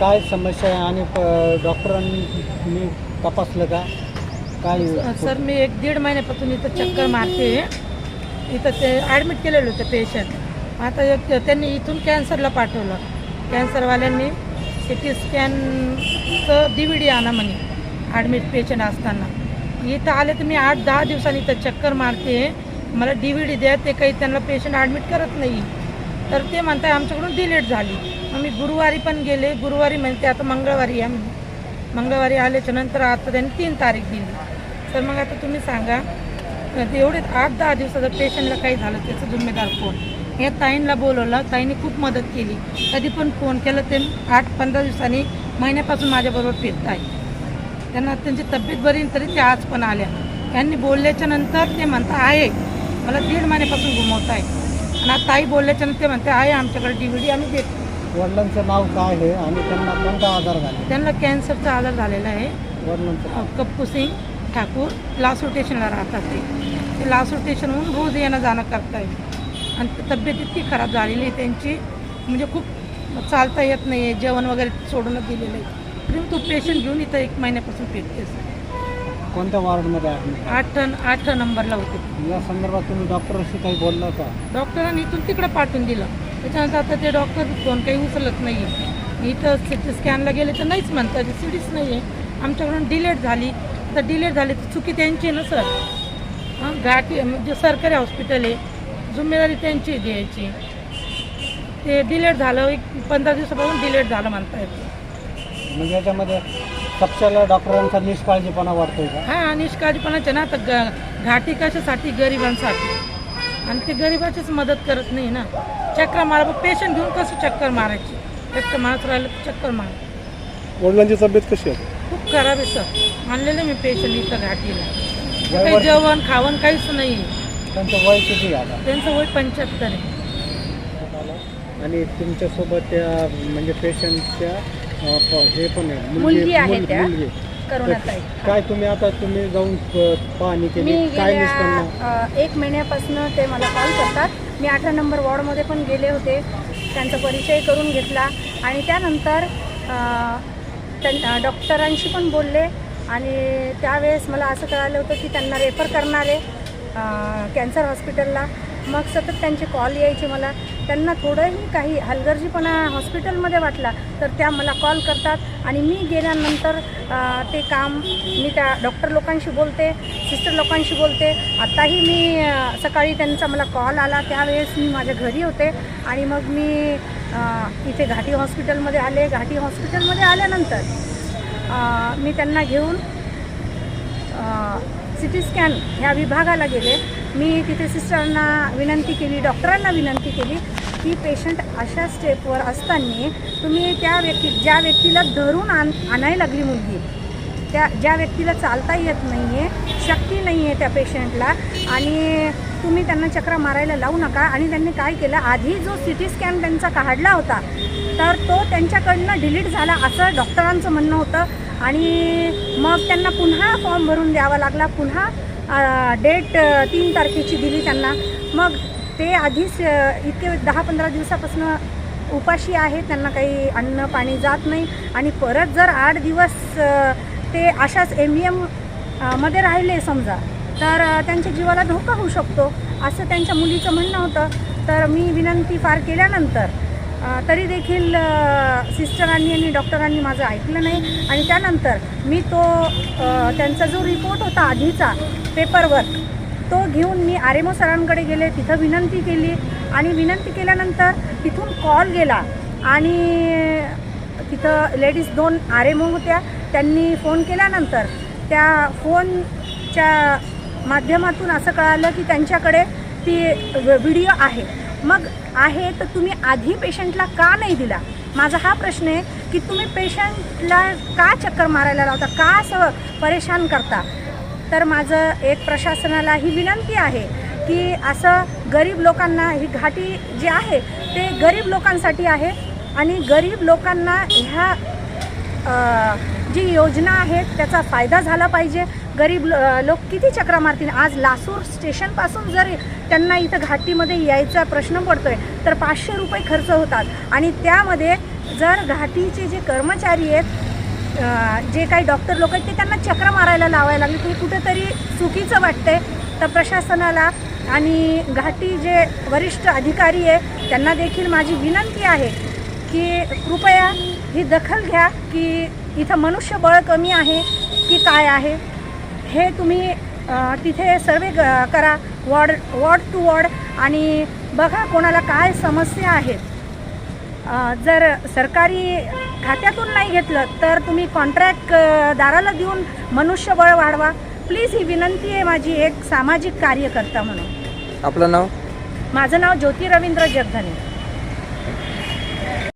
काय समस्या आहे आणि प- डॉक्टरांनी तपासलं का? काय सर मी एक दीड महिन्यापासून इथं चक्कर मारते. इथं ते ॲडमिट केलेलं होतं पेशंट. आता एक त्यांनी इथून कॅन्सरला पाठवलं. कॅन्सरवाल्यांनी सी टी स्कॅनचं डी व्ही डी आणा म्हणे ॲडमिट पेशंट असताना. इथं आले तर मी आठ दहा दिवसांनी इथं चक्कर मारते. मला डी व्ही डी द्या ते काही त्यांना पेशंट ॲडमिट करत नाही. तर ते म्हणताय आमच्याकडून डिलीट झाली. मग मी गुरुवारी पण गेले. गुरुवारी म्हणते आता मंगळवारी आहे. मंगळवारी आल्याच्यानंतर आता त्यांनी तीन तारीख दिली. तर मग आता तुम्ही सांगा एवढे आठ दहा दिवसाचं पेशंटला काही झालं त्याचं जिम्मेदार कोण? या ताईंना बोलवलं. ताईंनी खूप मदत केली. कधी पण फोन केला ते आठ पंधरा दिवसांनी महिन्यापासून माझ्याबरोबर फिरत आहे त्यांना त्यांची तब्येत बरी तरी ते आज पण आल्या. त्यांनी बोलल्याच्या नंतर ते म्हणता आहे. मला दीड महिन्यापासून घुमवत आहे आणि आता ताई बोलल्याच्या नंतर ते म्हणते आहे आमच्याकडे डी व्ही डी आम्ही देतो. वडिलांचं नाव काय आहे आणि त्यांना कोणता आजार झाला? त्यांना कॅन्सरचा आजार झालेला आहे. वडिलांचं कप्पू सिंग ठाकूर लासूर स्टेशनला राहतात ते. ते लासूर स्टेशनहून रोज येणं जाणं करताय. आणि ती तब्येत इतकी खराब झालेली आहे त्यांची. म्हणजे खूप चालता येत नाही आहे जेवण वगैरे सोडूनच दिलेलं आहे. तरी तू पेशंट घेऊन इथं एक महिन्यापासून फिरतेस कोणत्या वॉर्डमध्ये ॲडमिट आठ आठ नंबरला होते. या संदर्भात तुम्ही डॉक्टरशी काही बोलला का? डॉक्टरांनी इथून तिकडं पाठवून दिलं. त्याच्यानंतर आता ते डॉक्टर फोन काही उचलत नाही आहे इथं सी टी स्कॅनला गेले तर नाहीच म्हणतात. सी नाही आहे आमच्याकडून डिलेट झाली. तर डिलेट झाली तर चुकी त्यांची आहे ना सर? हां घाटी म्हणजे सरकारी हॉस्पिटल आहे. जिम्मेदारी त्यांची आहे द्यायची. ते डिलेट झालं एक पंधरा दिवसापासून डिलेट झालं म्हणतायत. म्हणजे याच्यामध्ये तपशाला डॉक्टरांचा निष्काळजीपणा वाटतोय का? हा निष्काळजीपणाचे ना तर घाटी कशासाठी गरिबांसाठी? आणि ते गरिबाचीच मदत करत नाही ना. चक्कर मारा पेशंट घेऊन कसं चक्कर मारायची? चक्कर मारत राहिलं चक्कर मार. वडिलांची तब्येत कशी आहे? खूप खराब आहे सर. आणलेलं मी पेशंट इथं घाटीला. काही जेवण खावण काहीच नाही. त्यांचं वय किती आहे आता त्यांचं वय पंच्याहत्तर आहे. आणि तुमच्यासोबत त्या म्हणजे पेशंटच्या हे पण आहे. मुलगी आहे त्या. मुलगी. करोनाताई काय तुम्ही आता तुम्ही जाऊन प- पाहणी मी केली काय गेल्या निष्पन्न अ, एक महिन्यापासून ते मला कॉल करतात. मी अठरा नंबर वॉर्डमध्ये पण गेले होते. त्यांचा परिचय करून घेतला. आणि त्यानंतर अ, त्यां अ, डॉक्टरांशी पण बोलले. आणि त्यावेळेस मला असं कळालं होतं की त्यांना रेफर करणारे कॅन्सर हॉस्पिटलला मग सतत त्यांचे कॉल यायचे मला. त्यांना थोडंही काही हलगर्जीपणा हॉस्पिटलमध्ये वाटला तर त्या मला कॉल करतात. आणि मी गेल्यानंतर ते काम मी त्या डॉक्टर लोकांशी बोलते सिस्टर लोकांशी बोलते. आत्ताही मी सकाळी त्यांचा मला कॉल आला. त्यावेळेस मी माझ्या घरी होते. आणि मग मी इथे घाटी हॉस्पिटलमध्ये आले. घाटी हॉस्पिटलमध्ये आल्यानंतर मी त्यांना घेऊन सी टी स्कॅन ह्या विभागाला गेले. मी तिथे सिस्टरांना विनंती केली डॉक्टरांना विनंती केली की पेशंट अशा स्टेपवर असताना तुम्ही त्या व्यक्ती ज्या व्यक्तीला धरून आण आणायला लागली मुलगी त्या ज्या व्यक्तीला चालता येत नाही आहे शक्ती नाही आहे त्या पेशंटला आणि तुम्ही त्यांना चक्रा मारायला लावू नका. आणि त्यांनी काय केलं? आधी जो सी टी स्कॅन त्यांचा काढला होता तर तो त्यांच्याकडनं डिलीट झाला असं डॉक्टरांचं म्हणणं होतं. आणि मग त्यांना पुन्हा फॉर्म भरून द्यावा लागला. पुन्हा डेट तीन तारखेची दिली त्यांना. मग ते आधीच इतके दहा पंधरा दिवसापासून उपाशी आहे त्यांना काही अन्न पाणी जात नाही. आणि परत जर आठ दिवस ते अशाच एम बी एममध्ये राहिले समजा तर त्यांच्या जीवाला धोका होऊ शकतो असं त्यांच्या मुलीचं म्हणणं होतं. तर मी विनंती फार केल्यानंतर तरी देखील सिस्टरांनी आणि डॉक्टरांनी माझं ऐकलं नाही. आणि त्यानंतर मी तो त्यांचा जो रिपोर्ट होता आधीचा पेपरवर्क तो घेऊन मी आर एम ओ सरांकडे गेले तिथं विनंती केली. आणि विनंती केल्यानंतर तिथून कॉल गेला आणि तिथं लेडीज दोन आर एम ओ होत्या. त्यांनी फोन केल्यानंतर त्या फोनच्या माध्यमातून असं कळालं की त्यांच्याकडे ती व्हिडिओ आहे. मग आहे तर तुम्ही आधी पेशंटला का नाही दिला? माझा हा प्रश्न आहे की तुम्ही पेशंटला का चक्कर मारायला लावता? का असं परेशान करता? तर माझं एक प्रशासनाला ही विनंती आहे की असं गरीब लोकांना ही घाटी जी आहे ते गरीब लोकांसाठी आहे आणि गरीब लोकांना ह्या जी योजना आहे त्याचा फायदा झाला पाहिजे. गरीब लोक किती चक्रा मारतील? आज लासूर स्टेशनपासून जर त्यांना इथं घाटीमध्ये यायचा प्रश्न पडतोय तर पाचशे रुपये खर्च होतात. आणि त्यामध्ये जर घाटीचे जे कर्मचारी आहेत जे काही डॉक्टर लोक आहेत ते त्यांना चक्र मारायला लावायला लागले. ते कुठेतरी चुकीचं वाटतंय. तर प्रशासनाला आणि घाटी जे वरिष्ठ अधिकारी आहे त्यांना देखील माझी विनंती आहे की कृपया ही दखल घ्या की इथं मनुष्यबळ कमी आहे की काय आहे? हे तुम्ही तिथे सर्वे करा. Ward ward to ward. आणि बघा कोणाला काय समस्या आहेत. जर सरकारी खात्यातून नाही घेतलं तर तुम्ही कॉन्ट्रॅक्ट दाराला देऊन मनुष्यबळ वाढवा. प्लीज ही विनंती आहे माझी एक सामाजिक कार्यकर्ता म्हणून. आपलं नाव? माझं नाव ज्योती रवींद्र जगधने.